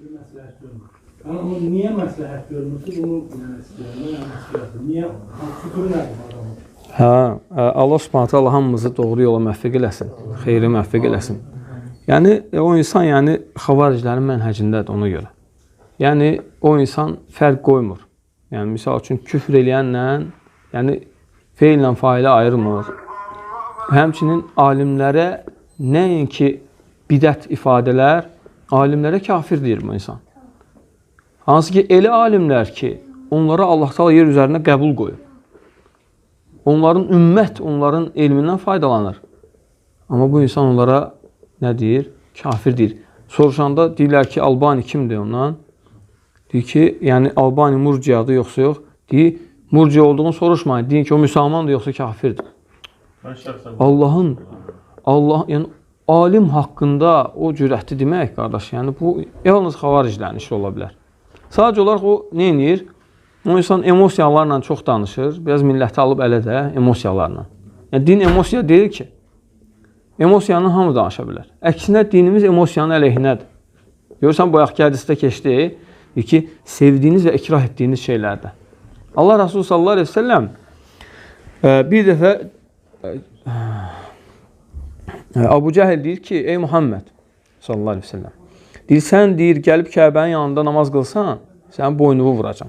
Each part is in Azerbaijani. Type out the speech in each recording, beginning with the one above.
bir məsləhət görmür. Yəni o niyə məsləhət görmürsüz? Onu yəni istəyirəm. Yəni istəyirəm. Niyə? Fikri nədir adamın? Hə, Allah Subhanahu taala hamımızı doğru yola müvəffəq eləsin. Xeyri müvəffəq eləsin. Yəni e, o insan yəni xavariclərin mənhəcindədir ona görə. Yəni o insan fərq qoymur. Yəni misal üçün küfr eləyənlə, yəni feillə failə ayırmır. Həmçinin alimlərə nəinki bidət ifadələr, alimlərə kafir deyir bu insan. Hansı ki elə alimlər ki, onlara Allah Taala yer üzərinə qəbul qoyub. Onların ümmət onların elmindən faydalanır. Amma bu insan onlara nə deyir? Kafir deyir. Soruşanda deyirlər ki, Albani kimdir ondan? Deyir ki, yəni Albani murciyadır yoxsa yox? Deyir, murciya olduğunu soruşmayın. Deyin ki, o müsəlmandır yoxsa kafirdir. Allahın Allah yəni alim haqqında o cürətli demək qardaş, yəni bu yalnız xavariclərin işi ola bilər. Sadəcə olaraq o nə edir? O insan emosiyalarla çox danışır. Biraz milləti alıb ələ də emosiyalarla. Yəni din emosiya deyil ki. Emosiyanı hamı danışa bilər. Əksinə dinimiz emosiyanın əleyhinədir. Görürsən bu ayaq hədisdə keçdi. Ki, sevdiyiniz və ikrah etdiyiniz şeylərdə. Allah Resulü sallallahu əleyhi və səlləm e, bir dəfə e, Abu Cəhil deyir ki, ey Muhammed sallallahu əleyhi və səlləm. Deyir sən deyir gəlib Kəbənin yanında namaz qılsan, sənin boynuvu vuracam.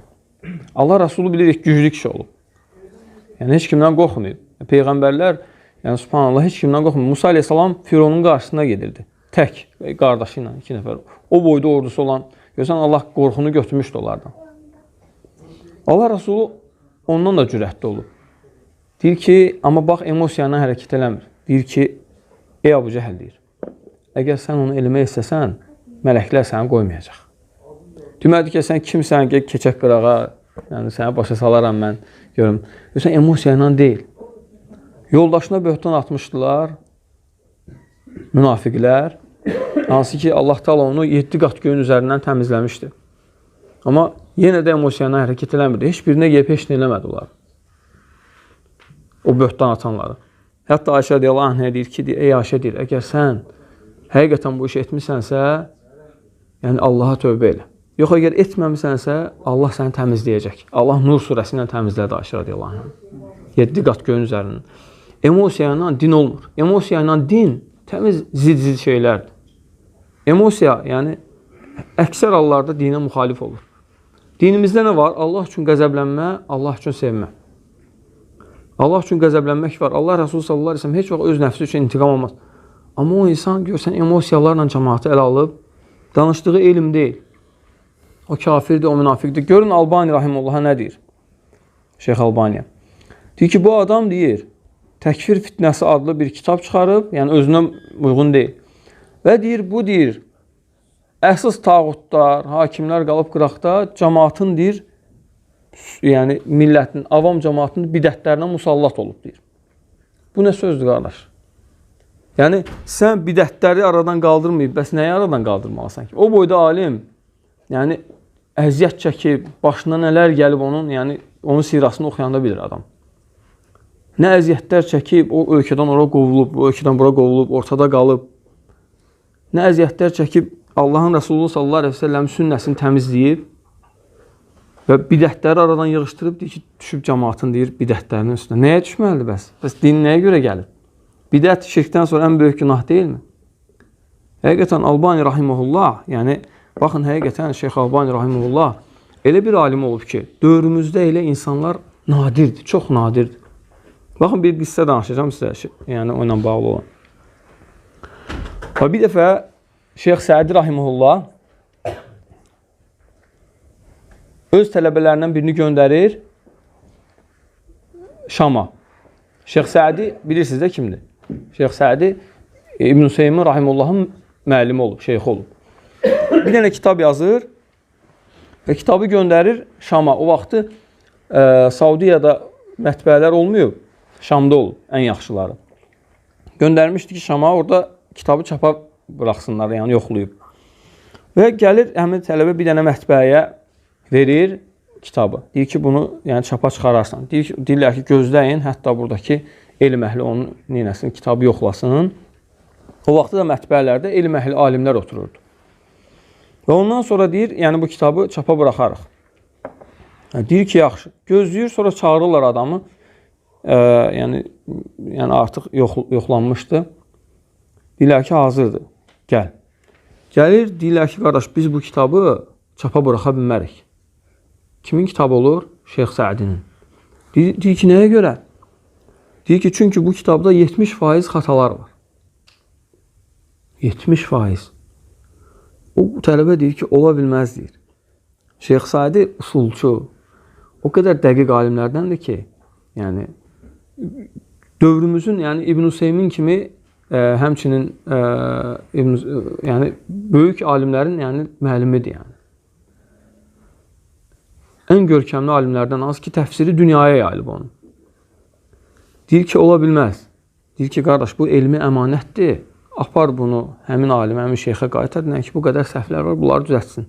Allah Resulü bilirik güclü kişi olub. Yəni heç kimdən qorxmur. Peyğəmbərlər yəni subhanallah heç kimdən qorxmur. Musa əleyhissalam Fironun qarşısına gedirdi. Tək qardaşı ilə iki nəfər. O boyda ordusu olan görsən Allah qorxunu götürmüşdü onlardan. Allah Resulü ondan da cürətli olub. Deyir ki, amma bax emosiyanla hərəkət eləmir. Deyir ki, ey Abu Cəhəl deyir. Əgər sən onu eləmək istəsən, mələklər səni qoymayacaq. Demədi ki, sən kimsən, gəl keçək qırağa, yəni səni başa salaram mən, görüm. Görsən emosiya ilə deyil. Yoldaşına böhtan atmışdılar münafiqlər. Hansı ki Allah Taala onu 7 qat göyün üzərindən təmizləmişdi. Amma yenə də emosiya ilə hərəkət eləmirdi. Heç birinə gəlib heç nə eləmədi onlar. O böhtan atanları. Hətta Ayşə radiyallahu anhə deyir ki, ey Ayşə deyir, əgər sən həqiqətən bu işi etmisənsə, yəni Allaha tövbə elə. Yox, əgər etməmisənsə, Allah səni təmizləyəcək. Allah Nur surəsi ilə təmizlədi Ayşə radiyallahu anhə. 7 qat göyün üzərindən. Emosiya ilə din olmur. Emosiya ilə din təmiz zid-zid şeylərdir. Emosiya, yəni əksər hallarda dinə müxalif olur. Dinimizdə nə var? Allah üçün qəzəblənmə, Allah üçün sevmə. Allah üçün qəzəblənmək var. Allah Rəsulü sallallahu əleyhi və səlləm heç vaxt öz nəfsi üçün intiqam almaz. Amma o insan görsən emosiyalarla cəmaatı ələ alıb danışdığı elm deyil. O kafirdir, o münafiqdir. Görün Albani rahimehullaha nə deyir? Şeyx Albaniya. Deyir ki, bu adam deyir, Təkfir fitnəsi adlı bir kitab çıxarıb, yəni özünə uyğun deyil. Və deyir, bu deyir, əsas tağutlar, hakimlər qalıb qıraqda, cəmaatın deyir, yəni millətin, avam cəmaatının bidətlərinə musallat olub deyir. Bu nə sözdür qardaş? Yəni sən bidətləri aradan qaldırmayıb, bəs nəyi aradan qaldırmalısan ki? O boyda alim, yəni əziyyət çəkib, başına nələr gəlib onun, yəni onun sirasını oxuyanda bilir adam. Nə əziyyətlər çəkib, o ölkədən ora qovulub, o ölkədən bura qovulub, ortada qalıb. Nə əziyyətlər çəkib, Allahın Rəsulü sallallahu əleyhi və səlləm sünnəsini təmizləyib və bidətləri aradan yığışdırıb deyir ki, düşüb cəmaatın deyir bidətlərinin üstünə. Nəyə düşməlidir bəs? Bəs din nəyə görə gəlib? Bidət şirkdən sonra ən böyük günah deyilmi? Həqiqətən Albani rahimehullah, yəni baxın həqiqətən Şeyx Albani rahimehullah elə bir alim olub ki, dövrümüzdə elə insanlar nadirdir, çox nadirdir. Baxın bir qissə danışacağam sizə, yəni o ilə bağlı olan. Və bir dəfə Şeyx Sədi rahimehullah öz tələbələrindən birini göndərir Şama. Şeyx Sədi bilirsiniz də kimdir? Şeyx Sədi İbn Hüseymin rahimehullahın müəllimi olub, şeyxi olub. Bir dənə kitab yazır və kitabı göndərir Şama. O vaxtı ə, Saudiyada mətbəələr olmayıb. Şamda olub ən yaxşıları. Göndərmişdi ki, Şama orada kitabı çapa buraxsınlar, yəni yoxlayıb. Və gəlir həmin tələbə bir dənə mətbəəyə verir kitabı. Deyir ki, bunu yəni çapa çıxararsan. Deyir deyirlər ki, gözləyin, hətta buradakı elm əhli onun neynəsin, kitabı yoxlasın. O vaxtda da mətbəələrdə elm əhli alimlər otururdu. Və ondan sonra deyir, yəni bu kitabı çapa buraxarıq. Hə, deyir ki, yaxşı. Gözləyir, sonra çağırırlar adamı. E, yəni yəni artıq yox, yoxlanmışdı. Deyirlər ki, hazırdır. Gəl. Gəlir, deyirlər ki, qardaş, biz bu kitabı çapa buraxa bilmərik. Kimin kitabı olur? Şeyx Səadinin. Deyir, deyir ki, nəyə görə? Deyir ki, çünki bu kitabda 70% xatalar var. 70%. O tələbə deyir ki, ola bilməz deyir. Şeyx Saadi usulçu. O qədər dəqiq alimlərdəndir ki, yəni dövrümüzün, yəni İbn Hüseymin kimi ə, həmçinin ə, İbn yəni böyük alimlərin yəni müəllimidir yəni. Ən görkəmli alimlərdən az ki, təfsiri dünyaya yayılıb onun. Deyir ki, ola bilməz. Deyir ki, qardaş, bu elmi əmanətdir. Apar bunu həmin alimə, həmin şeyxə qaytar. Nə ki, bu qədər səhvlər var, bunları düzəltsin.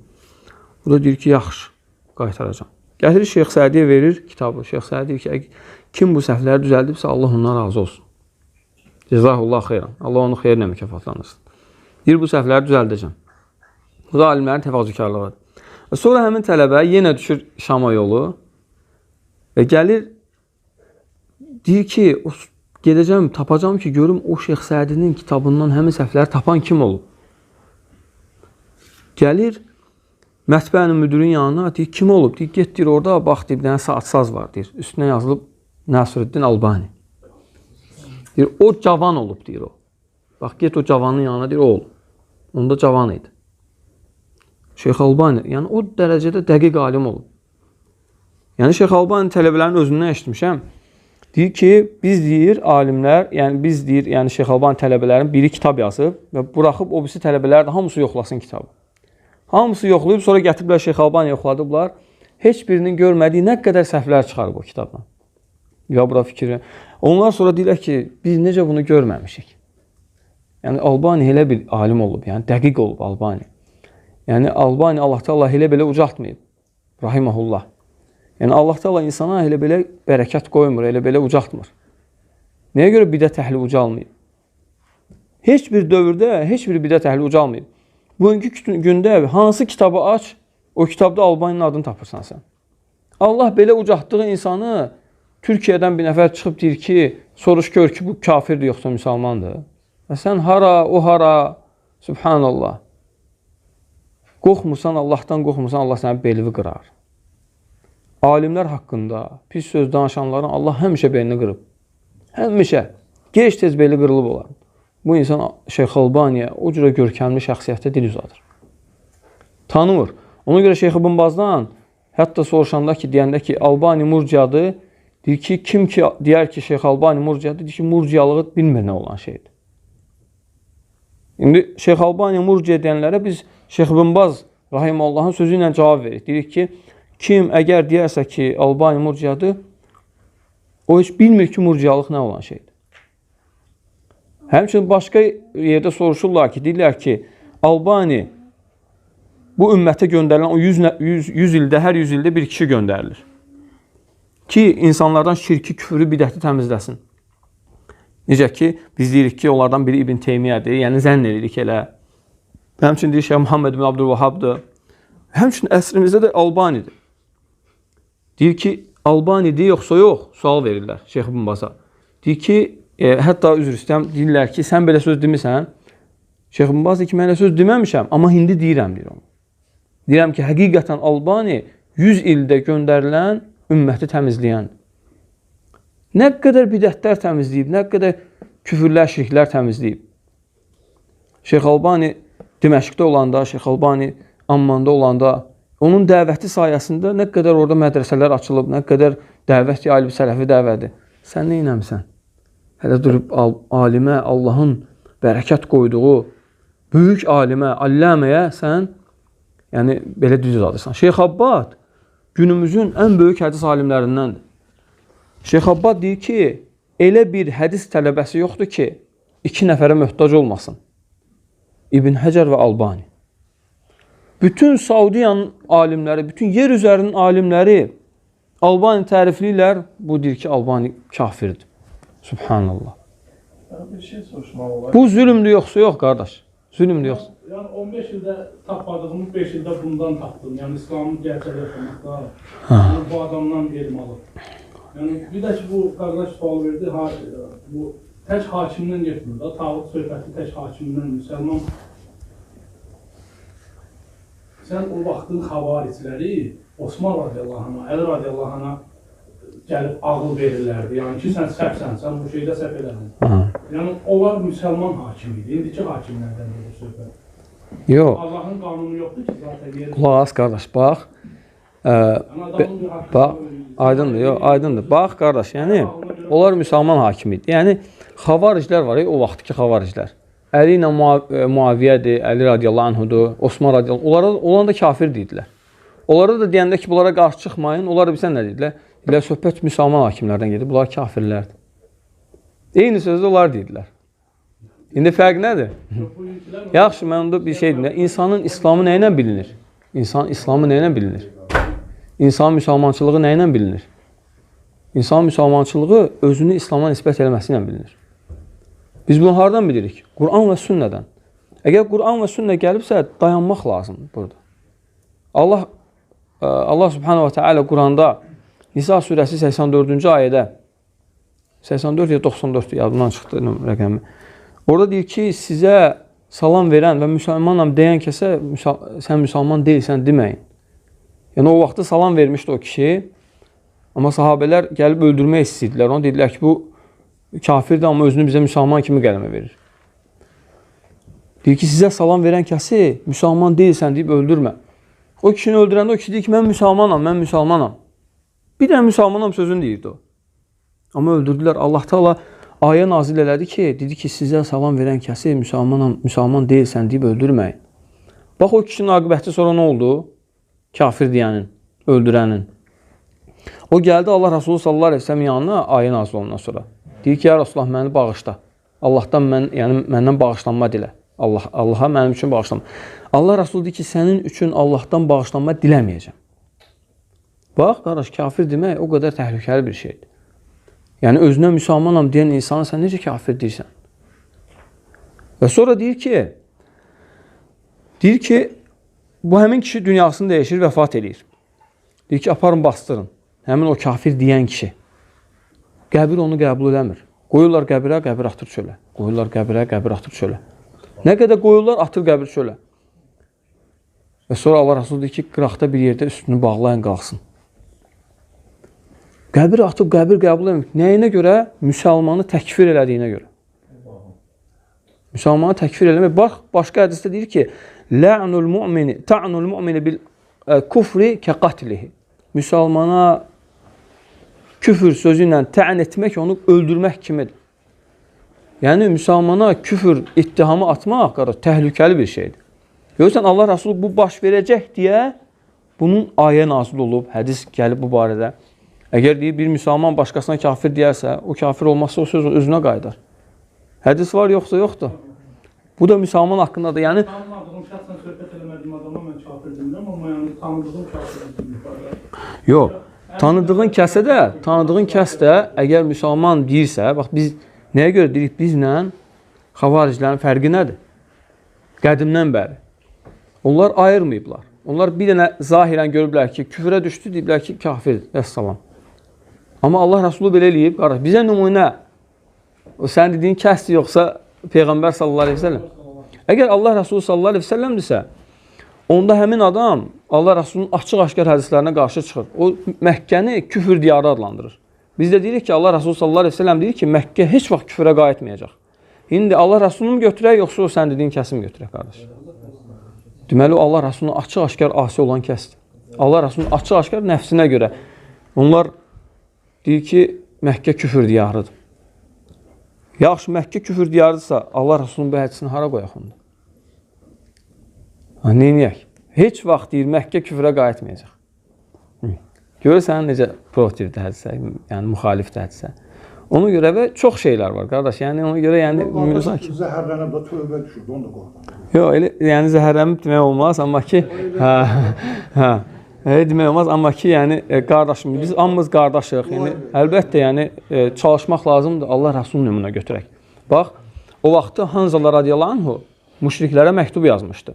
Bu da deyir ki, yaxşı, qaytaracam. Gətirir Şeyx Sədiyə verir kitabı. Şeyx Sədi deyir ki, kim bu səhvləri düzəldibsə, Allah ondan razı olsun. Cəzahullah xeyran. Allah onu xeyirlə mükafatlandırsın. Deyir, bu səhvləri düzəldəcəm. Bu da alimlərin təvazökarlığıdır. Və sonra həmin tələbə yenə düşür Şama yolu və gəlir deyir ki, o gedəcəm, tapacam ki, görüm o Şeyx Sədinin kitabından həmin səhvləri tapan kim olub? Gəlir mətbəənin müdürün yanına, deyir, kim olub? Deyir, get deyir, orada bax, deyir, bir dənə saatsaz var, deyir. Üstünə yazılıb Nəsiruddin Albani. Deyir, o cavan olub, deyir o. Bax, get o cavanın yanına, deyir, o olub. Onda cavan idi. Şeyx Albani, yəni o dərəcədə dəqiq alim olub. Yəni Şeyx Albani tələbələrin özündən eşitmişəm. Deyir ki, biz deyir alimlər, yəni biz deyir, yəni Şeyx Albani tələbələrin biri kitab yazıb və buraxıb o birisi tələbələr də hamısı yoxlasın kitabı. Hamısı yoxlayıb sonra gətiriblər Şeyx Albani yoxladıblar. Heç birinin görmədiyi nə qədər səhvlər çıxarıb o kitabdan. Ya bura fikri. Onlar sonra deyirlər ki, biz necə bunu görməmişik. Yəni Albani elə bir alim olub, yəni dəqiq olub Albani. Yəni Albani Allah Taala elə belə ucaltmayıb. Rahimehullah. Yəni Allah Taala insana elə belə bərəkət qoymur, elə belə ucaltmır. Nəyə görə bidət əhli ucalmayıb? Heç bir dövrdə heç bir bidət əhli ucalmayıb. Bugünkü gündə hansı kitabı aç, o kitabda Albaninin adını tapırsan sən. Allah belə ucaltdığı insanı Türkiyədən bir nəfər çıxıb deyir ki, soruş gör ki, bu kafirdir yoxsa müsəlmandır. Və sən hara, o hara, subhanallah. Qorxmursan, Allahdan qorxmursan, Allah sənin belini qırar. Alimlər haqqında pis söz danışanların Allah həmişə belini qırıb. Həmişə. Gec tez beli qırılıb olar. Bu insan Şeyx Albaniyə o cürə görkəmli şəxsiyyətdə dil uzadır. Tanımır. Ona görə Şeyx İbn Bazdan hətta soruşanda ki, deyəndə ki, Albani murciyadır, deyir ki, kim ki deyər ki, Şeyx Albani murciyadır, deyir ki, murciyalığı bilmir nə olan şeydir. İndi Şeyx Albani murciya deyənlərə biz Şeyx İbn Baz rahimehullahın sözü ilə cavab veririk. Deyirik ki, kim əgər deyərsə ki, Albani murciyadır, o heç bilmir ki, murciyalıq nə olan şeydir. Həmçinin başqa yerdə soruşurlar ki, deyirlər ki, Albani bu ümmətə göndərilən o 100, 100, 100 ildə, hər 100 ildə bir kişi göndərilir. Ki, insanlardan şirki, küfrü, bidəti təmizləsin. Necə ki, biz deyirik ki, onlardan biri İbn Teymiyyədir, yəni zənn edirik elə. Həmçinin deyir Şeyh Muhammed ibn Abdülvahhabdır. Həmçinin əsrimizdə də Albanidir. Deyir ki, Albanidir yoxsa yox? Sual verirlər Şeyx İbn Baza. Deyir ki, e, hətta üzr istəyirəm, deyirlər ki, sən belə söz demisən. Şeyx İbn Baz deyir ki, mən elə söz deməmişəm, amma indi deyirəm deyir onu. Deyirəm ki, həqiqətən Albani 100 ildə göndərilən ümməti təmizləyən. Nə qədər bidətlər təmizləyib, nə qədər küfürlər, şirklər təmizləyib. Şeyx Albani Diməşqdə olanda, Şeyx Albani Ammanda olanda, onun dəvəti sayəsində nə qədər orada mədrəsələr açılıb, nə qədər dəvət yayılıb, sələfi dəvədir. Sən nə etmisən? Hələ durub alimə, Allahın bərəkət qoyduğu böyük alimə, alləməyə sən yəni belə düz adırsan. Şeyx Abbad günümüzün ən böyük hədis alimlərindəndir. Şeyx Abbad deyir ki, elə bir hədis tələbəsi yoxdur ki, iki nəfərə möhtac olmasın. İbn Həcər və Albani. Bütün Saudiyanın alimləri, bütün yer üzərinin alimləri Albani tərifləyirlər. Bu deyir ki, Albani kafirdir. Subhanallah. Bir şey soruşmaq olar. Bu zülmdür yoxsa yox qardaş? Zülmdür yoxsa? Yəni 15 ildə tapmadığımı 5 ildə bundan tapdım. Yəni İslamı gerçək yaşamaqda. Yəni bu adamdan elm alıb. Yəni bir də ki bu qardaş sual verdi, ha, bu tək hakimdən getmir də, tağut söhbəti tək hakimdən müsəlman. Sən o vaxtın xavariciləri Osman radiyallahu anh, Əli radiyallahu anh gəlib ağıl verirlərdi. Yəni ki sən səhvsən, sən bu şeydə səhv elədin. Yəni onlar müsəlman hakim idi. İndiki hakimlərdən belə söhbət. Yox. Allahın qanunu yoxdur ki, zaten yer. Qulaq as qardaş, bax. Ə, Yəni adamın bir haqqı bax. Aydındır, yox, aydındır. Bax qardaş, yəni onlar müsəlman hakim idi. Yəni xavariclər var, o vaxtki xavariclər. Əli ilə Muav- ə, Muaviyyədir, Əli radiyallahu anhudur, Osman radiyallahu. Onlara onlar da kafir idilər. Onlara da deyəndə ki, bunlara qarşı çıxmayın. Onlar da bilsən nə dedilər? Dedilər söhbət müsəlman hakimlərdən gedir. Bunlar kafirlərdir. Eyni sözü onlar dedilər. İndi fərq nədir? Yaxşı, mən onda bir şey deyim. İnsanın İslamı nə ilə bilinir? İnsan İslamı nə ilə bilinir? İnsan müsəlmançılığı nə ilə bilinir? İnsan müsəlmançılığı özünü İslama nisbət eləməsi ilə bilinir. Biz bunu hardan bilirik? Quran və sünnədən. Əgər Quran və sünnə gəlibsə, dayanmaq lazımdır burada. Allah ə, Allah Subhanahu va Taala Quranda Nisa surəsi 84-cü ayədə 84 ya 94 yadımdan çıxdı rəqəmi. Orada deyir ki, sizə salam verən və müsəlmanam deyən kəsə sən müsəlman deyilsən deməyin. Yəni o vaxtda salam vermişdi o kişi. Amma sahabelər gəlib öldürmək istəyirdilər. Ona dedilər ki, bu kafirdir amma özünü bizə müsəlman kimi qələmə verir. Deyir ki, sizə salam verən kəsi müsəlman deyilsən deyib öldürmə. O kişini öldürəndə o kişi deyir ki, mən müsəlmanam, mən müsəlmanam. Bir dənə müsəlmanam sözünü deyirdi o. Amma öldürdülər. Allah Taala ayə nazil elədi ki, dedi ki, sizə salam verən kəsi müsəlmanam, müsəlman deyilsən deyib öldürməyin. Bax o kişinin aqibəti sonra nə oldu? Kafir deyənin, öldürənin. O gəldi Allah Resulü sallallahu əleyhi və səlləm yanına ayə nazil olandan sonra. Deyir ki, ya Rasulullah məni bağışla. Allahdan mən, yəni məndən bağışlanma dilə. Allah Allaha mənim üçün bağışlanma. Allah Resulü deyir ki, sənin üçün Allahdan bağışlanma diləməyəcəm. Bax, qardaş, kafir demək o qədər təhlükəli bir şeydir. Yəni özünə müsəlmanam deyən insana sən necə kafir deyirsən? Və sonra deyir ki, deyir ki, bu həmin kişi dünyasını dəyişir, vəfat eləyir. Deyir ki, aparın bastırın. Həmin o kafir deyən kişi. Qəbir onu qəbul eləmir. Qoyurlar qəbirə, qəbir atır çölə. Qoyurlar qəbirə, qəbir atır çölə. Nə qədər qoyurlar, atır qəbir çölə. Və sonra Allah Rasulü deyir ki, qıraqda bir yerdə üstünü bağlayın, qalsın. Qəbir atıb qəbir qəbul etmir. Nəyinə görə? Müsəlmanı təkfir elədiyinə görə. Müsəlmanı təkfir eləmək. Bax, başqa hədisdə deyir ki, La'nul mu'mini, ta'nul mu'mini bil ə, kufri ka qatlihi. Müsəlmana küfür sözü ilə tə'n etmək onu öldürmək kimidir. Yəni müsəlmana küfür ittihamı atmaq qardaş təhlükəli bir şeydir. Görürsən Allah Rəsulu bu baş verəcək deyə bunun ayə nazil olub, hədis gəlib bu barədə. Əgər deyir bir müsəlman başqasına kafir deyərsə, o kafir olmazsa o söz özünə qayıdar. Hədis var yoxsa yoxdur. Bu da müsəlman haqqındadır. Yəni Tanımadığım şəxsən söhbət eləmədiyim adama mən kafir demirəm, amma yəni tanıdığım kafir demirəm. yox. Tanıdığın kəsə də, tanıdığın kəs də əgər müsəlman deyirsə, bax biz nəyə görə deyirik bizlə xavariclərin fərqi nədir? Qədimdən bəri. Onlar ayırmayıblar. Onlar bir dənə zahirən görüblər ki, küfrə düşdü, deyiblər ki, kafirdir. Vəssalam. Amma Allah Rəsulu belə eləyib, qardaş, bizə nümunə o sən dediyin kəsdir yoxsa Peyğəmbər sallallahu əleyhi və səlləm. Əgər Allah Rəsulu sallallahu əleyhi və səlləmdirsə, onda həmin adam Allah Rəsulunun açıq-aşkar hədislərinə qarşı çıxır. O Məkkəni küfür diyarı adlandırır. Biz də deyirik ki, Allah Rəsulu sallallahu əleyhi və səlləm deyir ki, Məkkə heç vaxt küfrə qayıtmayacaq. İndi Allah Rəsulunu götürək, yoxsa o sən dediyin kəsim götürək, qardaş? Deməli, o Allah Rəsuluna açıq-aşkar asi olan kəsdir. Allah Rəsulunun açıq-aşkar nəfsinə görə. Onlar deyir ki, Məkkə küfür diyarıdır. Yaxşı, Məkkə küfür diyarıdırsa, Allah Rəsulunun bu hədisini hara qoyaq onda? Ha, neyniyək? Heç vaxt deyir, Məkkə küfrə qayıtmayacaq. Görürsən necə protivdir hədisə, yəni müxalifdir hədisə. Ona görə və çox şeylər var, qardaş. Yəni ona görə yəni müzakirə Zəhərlənib də tövbə düşürdü, onu da qorxma. Yox, elə yəni zəhərlənib demək olmaz, amma ki, hə, hə. Elə demək olmaz, amma ki, yəni e, qardaşım, biz hamımız qardaşıq. Yəni əlbəttə, yəni e, çalışmaq lazımdır Allah Rəsulunun nümunə götürək. Bax, o vaxtda Hanzala radiyallahu anhu müşriklərə məktub yazmışdı.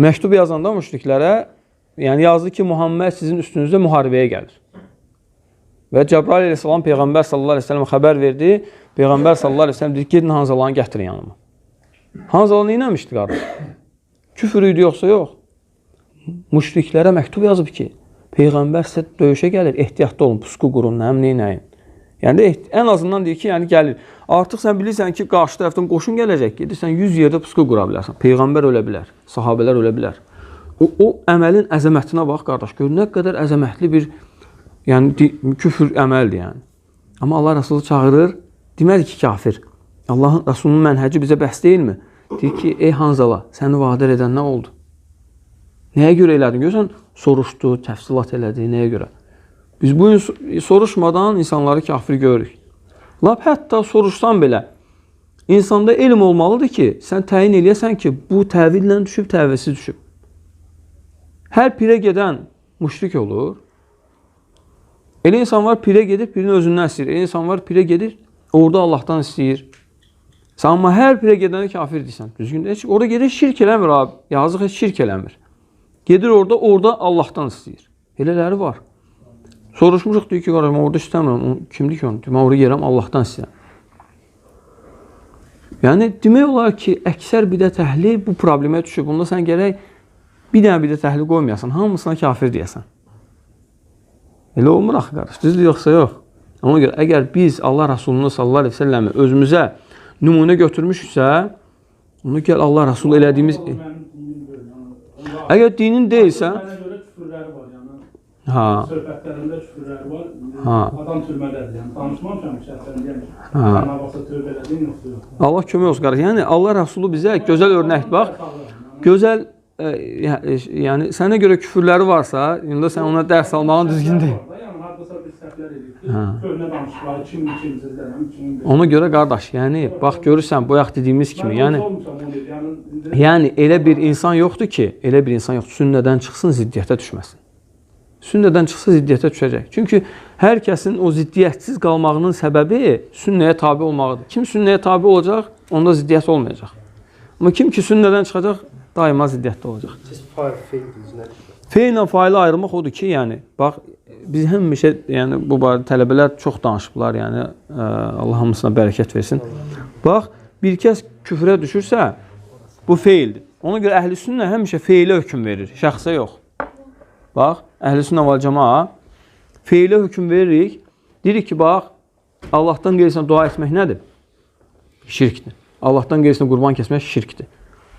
Məktub yazanda müşriklərə yəni yazdı ki, Muhammed sizin üstünüzdə müharibəyə gəlir. Və Cəbrail əleyhissalam peyğəmbər sallallahu əleyhi və səlləm xəbər verdi. Peyğəmbər sallallahu əleyhi və səlləm dedi: "Gedin Hanzalanı gətirin yanıma." Hanzala nə etmişdi qardaş? Küfür idi yoxsa yox? Müşriklərə məktub yazıb ki, peyğəmbər sizə döyüşə gəlir, ehtiyatlı olun, pusqu qurun, nə bilim nəyin. Yəni ən azından deyir ki, yəni gəlir. Artıq sən bilirsən ki, qarşı tərəfdən qoşun gələcək, gedirsən 100 yerdə pusqu qura bilərsən. Peyğəmbər ölə bilər, sahabelər ölə bilər. O, o əməlin əzəmətinə bax qardaş, gör nə qədər əzəmətli bir yəni küfür əməldir yəni. Amma Allah Rəsulu çağırır, demədi ki, kafir. Allahın Rəsulunun mənhəci bizə bəs deyilmi? Deyir ki, ey Hanzala, səni vadar edən nə oldu? Nəyə görə elədin? Görürsən, soruşdu, təfsilat elədi, nəyə görə? Biz bu gün so- soruşmadan insanları kafir görürük. Lap hətta soruşsan belə, insanda elm olmalıdır ki, sən təyin eləyəsən ki, bu təvillə düşüb, təvilsiz düşüb. Hər pirə gedən müşrik olur. Elə insan var, pirə gedir, pirin özündən istəyir. Elə insan var, pirə gedir, orada Allahdan istəyir. Sən amma hər pirə gedəni kafir deyirsən. Düzgün heç orada gedir şirk eləmir abi. Yazıq heç şirk eləmir. Gedir orada, orada Allahdan istəyir. Elələri var. Soruşmuşuq deyir ki, qardaş, mən orada istəmirəm. Kimdir ki onu? Deyir, Mən oraya gəlirəm, Allahdan istəyirəm. Yəni demək olar ki, əksər bidət əhli bu problemə düşüb. Bunda sən gərək bir dənə bidət əhli qoymayasan, hamısına kafir deyəsən. Elə olmur axı qardaş. Düzdür yoxsa yox? Ona görə əgər biz Allah Rəsulunu sallallahu əleyhi və səlləmi özümüzə nümunə götürmüşüksə, onu gəl Allah Rəsulu elədiyimiz Mənim dinim böyle. Yəni, Allah- Əgər dinin deyilsə, yəni. ha, Söhbətlərində küfürləri var. Ha. Adam türmədədir yəni. Tanışmamışam şəxsən deyəm. Ha. Sən varsa tövbə elədin yoxsa yox. Allah kömək olsun qardaş. Yəni Allah Rəsulu bizə gözəl örnəkdir. Bax, gözəl e, yə- e, yəni sənə görə küfürləri varsa, indi sən ona dərs almağın düzgün deyil. Yəni hardasa bir səhvlər edir. Ha. Köhnə danışıqlar, kim kim sizlərdən, kim Ona görə qardaş, yəni bax görürsən bu yaxd dediyimiz kimi, yəni yəni. elə bir insan yoxdur ki, elə bir insan yoxdur sünnədən çıxsın, ziddiyyətə düşməsin. Sünnədən çıxsa ziddiyyətə düşəcək. Çünki hər kəsin o ziddiyyətsiz qalmağının səbəbi sünnəyə tabe olmağıdır. Kim sünnəyə tabe olacaq, onda ziddiyyət olmayacaq. Amma kim ki sünnədən çıxacaq, daima ziddiyyətdə olacaq. Siz fail, dediniz, nədir? Feillə failə ayırmaq odur ki, yəni bax biz həmişə yəni bu barədə tələbələr çox danışıblar, yəni ə, Allah hamısına bərəkət versin. Bax, bir kəs küfrə düşürsə, bu feildir. Ona görə əhli sünnə həmişə feilə hökm verir, şəxsə yox. Bax, əhli sünnə və cəmaa feilə hökm veririk. Deyirik ki, bax, Allahdan qeyrisinə dua etmək nədir? Şirkdir. Allahdan qeyrisinə qurban kəsmək şirkdir.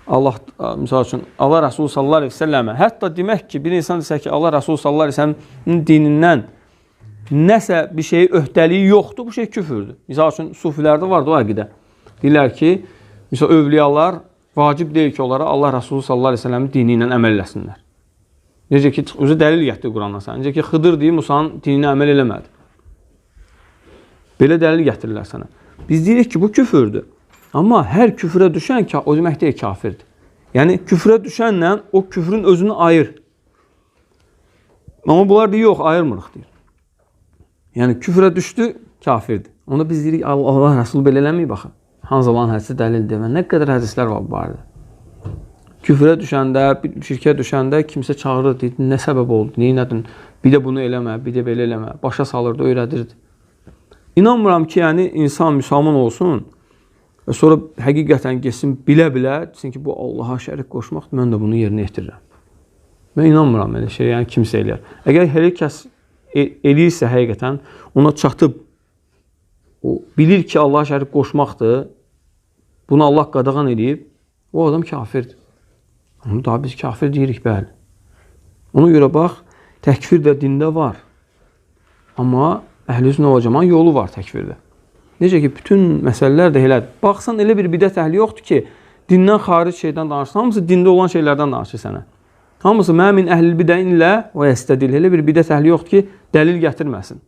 Allah misal üçün Allah Rəsulü sallallahu əleyhi və səlləmə hətta demək ki, bir insan desə ki, Allah Rəsulü sallallahu əleyhi və səlləmin dinindən nəsə bir şey öhdəliyi yoxdur, bu şey küfürdür. Misal üçün sufilərdə vardı o əqidə. Deyirlər ki, misal övliyalar vacib deyil ki, onlara Allah Rəsulü sallallahu əleyhi və səlləmin dini ilə əməl eləsinlər. Necə ki, özü dəlil gətirdi Qurandan sənə. Necə ki, Xıdır deyir, Musanın dininə əməl eləmədi. Belə dəlil gətirirlər sənə. Biz deyirik ki, bu küfürdür. Amma hər küfrə düşən o demək deyil kafirdir. Yəni küfrə düşənlə o küfrün özünü ayır. Amma bunlar deyir, yox, ayırmırıq deyir. Yəni küfrə düşdü, kafirdir. Onda biz deyirik, Allah, Allah Rəsulü belə eləməyib baxın. Hanzalan hədisi dəlildir və nə qədər hədislər var bu barədə. Küfrə düşəndə, şirkə düşəndə kimsə çağırır, deyir, nə səbəb oldu, nə etdin? Bir də bunu eləmə, bir də belə eləmə. Başa salırdı, öyrədirdi. İnanmıram ki, yəni insan müsəlman olsun və sonra həqiqətən getsin bilə-bilə desin ki, bu Allaha şərik qoşmaqdır, mən də bunu yerinə yetirirəm. Mən inanmıram elə şey, yəni kimsə eləyər. Əgər hər kəs e- eləyirsə həqiqətən ona çatıb o bilir ki, Allaha şərik qoşmaqdır, bunu Allah qadağan edib, o adam kafirdir. Onu da biz kafir deyirik, bəli. Ona görə bax, təkfir də dində var. Amma Əhl-i və Cəmaətin yolu var təkfirdə. Necə ki, bütün məsələlər də elədir. Baxsan elə bir bidət əhli yoxdur ki, dindən xaric şeydən danışsın. Hamısı dində olan şeylərdən danışır sənə. Hamısı məmin əhlil bidəin ilə və yəstədil. Elə bir bidət əhli yoxdur ki, dəlil gətirməsin.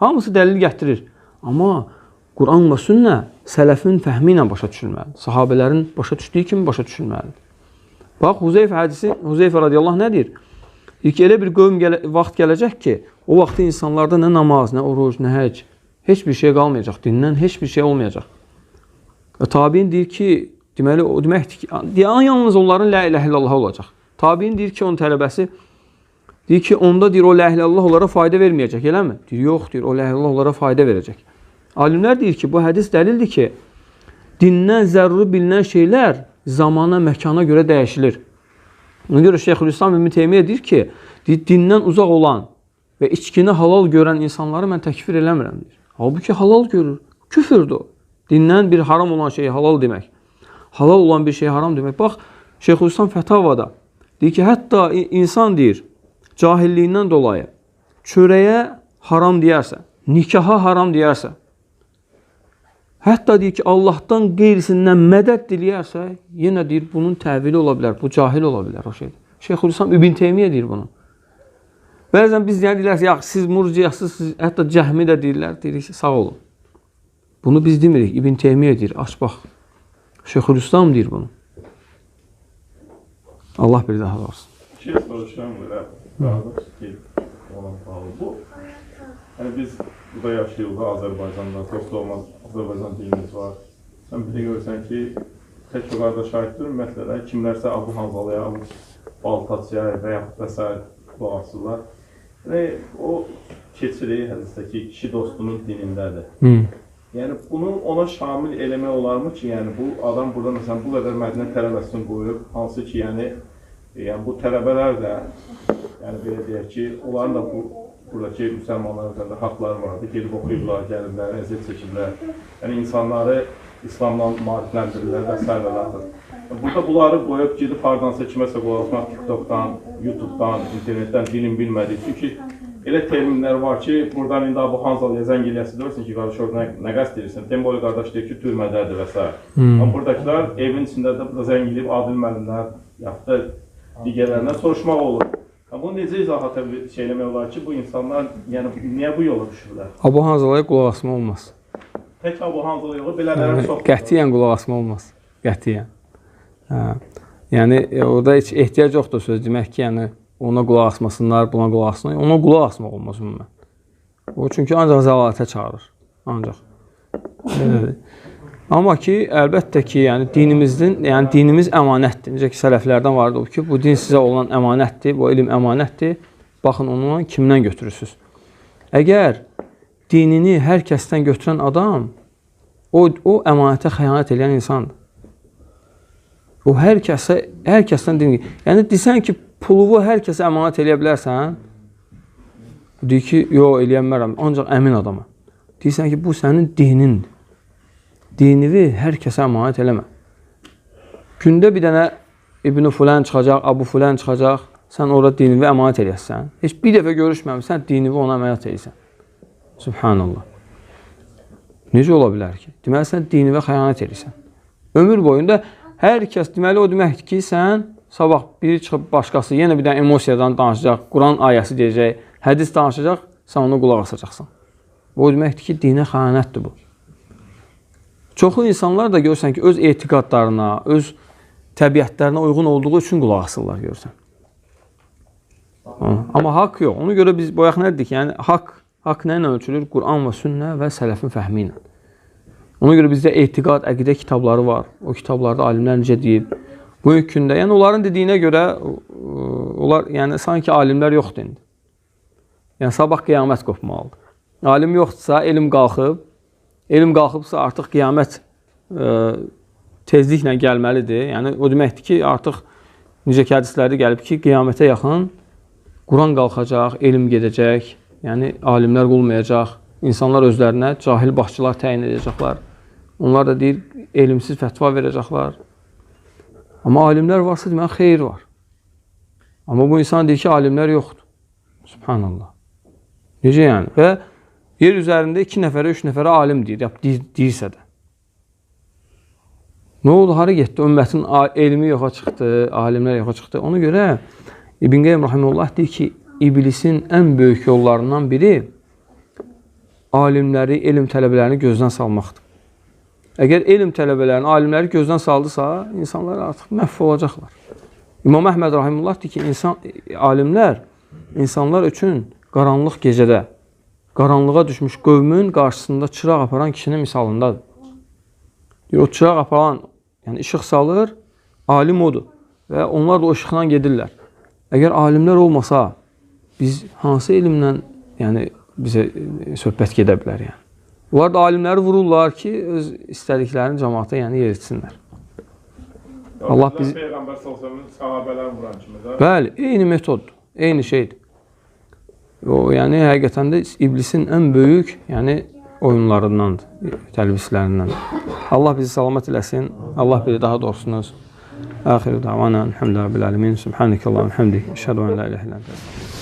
Hamısı dəlil gətirir. Amma Quran və sünnə sələfin fəhmi ilə başa düşülməlidir. Sahabələrin başa düşdüyü kimi başa düşülməlidir. Bax, Huzeyf hədisi, Huzeyf radiyallahu nə deyir? İlk elə bir qövm gələ, vaxt gələcək ki, o vaxtda insanlarda nə namaz, nə oruc, nə həc, heç bir şey qalmayacaq. Dindən heç bir şey olmayacaq. Və tabiin deyir ki, Deməli o deməkdir ki, deyən yalnız onların la ilahe illallah olacaq. Tabiin deyir ki, onun tələbəsi deyir ki, onda deyir o la ilahe illallah onlara fayda verməyəcək, eləmi? Deyir, yox, deyir, o la ilahe illallah onlara fayda verəcək. Alimlər deyir ki, bu hədis dəlildir ki, dindən zəruri bilinən şeylər zamana, məkana görə dəyişilir. Ona görə Şeyxülislam İbn Teymiyyə deyir ki, dindən uzaq olan və içkini halal görən insanları mən təkfir eləmirəm deyir. Halbuki halal görür. Küfürdür o. Dindən bir haram olan şeyi halal demək. Halal olan bir şey haram demək. Bax, Şeyxülislam Fətavada deyir ki, hətta insan deyir, cahilliyindən dolayı çörəyə haram deyərsə, nikaha haram deyərsə, Hətta deyir ki, Allahdan qeyrisindən mədəd diləyərsə, yenə deyir, bunun təvili ola bilər, bu cahil ola bilər o şeydir. Şeyxülislam İbn Teymiyyə deyir bunu. Bəzən biz yəni deyirlər ki, ya siz murciyasız, siz hətta cəhmi də deyirlər, deyirik ki, sağ olun. Bunu biz demirik, İbn Teymiyyə deyir, aç bax. Şeyxülislam deyir bunu. Allah bir daha olsun. şey soruşan belə qardaş ki, ona bağlı. Bu yəni biz burada yaşayırıq Azərbaycanda, dost olmaz Azərbaycan dilimiz var. Sən bir də görürsən ki, tək o qardaş aiddir, məsələn, kimlərsə Abu Hanzalıya, Abu Baltaçıya və yaxud və s. qulaq asırlar. Və o keçirir hədisdəki kişi dostunun dinindədir. Hı. Yəni bunu ona şamil eləmək olarmı ki, yəni bu adam burada məsələn bu qədər mədinə tələbəsini qoyub, hansı ki, yəni yəni bu tələbələr də yəni belə deyək ki, onların da bu buradakı müsəlmanların üzərində haqları vardı. Gedib oxuyublar, gəliblər, əziyyət çəkiblər. Yəni insanları İslamla maarifləndirirlər və s. Burada bunları qoyub gedib hardansa kiməsə qoyulmaq TikTokdan, YouTubedan, internetdən dilin bilmədiyi. Çünki elə terminlər var ki, buradan indi bu Hanzalıya zəng eləyəsi deyirsən ki, qardaş nə, nə qəsd edirsən? Temboy qardaş deyir ki, türmədədir və s. Amma buradakılar evin içində də burada zəng eləyib Adil müəllimlər, yaxud da digərlərindən soruşmaq olur. Bunu necə izahata şey eləmək olar ki, bu insanlar yəni niyə bu yola düşürlər? Abu Hanzalaya qulaq asma olmaz. Tək Abu Hanzala yolu belələri çox. Qətiyyən qulaq asma olmaz. Qətiyyən. Hə. Yəni e, orada heç ehtiyac yoxdur söz demək ki, yəni ona qulaq asmasınlar, buna qulaq asmasınlar. Ona qulaq asmaq olmaz ümumən. O çünki ancaq zəlalətə çağırır. Ancaq. Belədir. Amma ki, əlbəttə ki, yəni dinimizin, yəni dinimiz əmanətdir. Necə ki, sələflərdən vardı o ki, bu din sizə olan əmanətdir, bu elm əmanətdir. Baxın onu kimdən götürürsüz? Əgər dinini hər kəsdən götürən adam o o əmanətə xəyanət edən insandır. O hər kəsə, hər kəsdən din. Yəni desən ki, puluvu hər kəsə əmanət eləyə bilərsən? Deyir ki, yox, eləyə bilmərəm, ancaq əmin adama. Deyirsən ki, bu sənin dinindir. Dinini hər kəsə əmanət eləmə. Gündə bir dənə İbn Fulan çıxacaq, Abu Fulan çıxacaq, sən orada dinini əmanət eləyəsən. Heç bir dəfə görüşməmisən, dinini ona əmanət eləyəsən. Subhanallah. Necə ola bilər ki? Deməli sən dinivə xəyanət edirsən. Ömür boyunda hər kəs deməli o deməkdir ki, sən sabah biri çıxıb başqası yenə bir dənə emosiyadan danışacaq, Quran ayəsi deyəcək, hədis danışacaq, sən ona qulaq asacaqsan. O deməkdir ki, dinə xəyanətdir bu. Çoxlu insanlar da görsən ki, öz etiqadlarına, öz təbiətlərinə uyğun olduğu üçün qulaq asırlar görsən. Amma haqq yox. Ona görə biz boyaq nə dedik? Yəni haqq haqq nə ilə ölçülür? Quran və sünnə və sələfin fəhmi ilə. Ona görə bizdə etiqad, əqidə kitabları var. O kitablarda alimlər necə deyib? Bugünkü gündə, yəni onların dediyinə görə ə, onlar yəni sanki alimlər yoxdur indi. Yəni sabah qiyamət qopmalıdır. Alim yoxdursa, elm qalxıb, elm qalxıbsa artıq qiyamət ə, tezliklə gəlməlidir. Yəni o deməkdir ki, artıq necə ki hədislərdə gəlib ki, qiyamətə yaxın Quran qalxacaq, elm gedəcək, yəni alimlər olmayacaq, insanlar özlərinə cahil başçılar təyin edəcəklər. Onlar da deyir, elmsiz fətva verəcəklər. Amma alimlər varsa demək xeyir var. Amma bu insan deyir ki, alimlər yoxdur. Subhanallah. Necə yəni? Və yer üzərində 2 nəfərə, 3 nəfərə alim deyir, deyir, deyirsə də. Nə oldu? Hara getdi? Ümmətin elmi yoxa çıxdı, alimlər yoxa çıxdı. Ona görə İbn Qeym rahimehullah deyir ki, iblisin ən böyük yollarından biri alimləri, elm tələbələrini gözdən salmaqdır. Əgər elm tələbələrini, alimləri gözdən saldısa, insanlar artıq məhv olacaqlar. İmam Əhməd rahimehullah deyir ki, insan alimlər insanlar üçün qaranlıq gecədə qaranlığa düşmüş qövmün qarşısında çıraq aparan kişinin misalındadır. Deyir, o çıraq aparan Yəni işıq salır, alim odur və onlar da o işıqla gedirlər. Əgər alimlər olmasa, biz hansı elmlə, yəni bizə söhbət gedə bilər yəni. Onlar da alimləri vururlar ki, öz istədiklərini cəmaata yəni yeritsinlər. Allah bizi- Peyğəmbər sallallahu sahabələr vuran kimi də. Bəli, eyni metoddur, eyni şeydir. O, yəni həqiqətən də iblisin ən böyük, yəni oyunlarındandır, təlbislərindən. Allah bizi salamat eləsin. Allah bizi daha doğrusunuz. Axiru davana elhamdülillahi bil alamin. Subhanakallahumma hamdik. Əşhədu en la ilahe ente.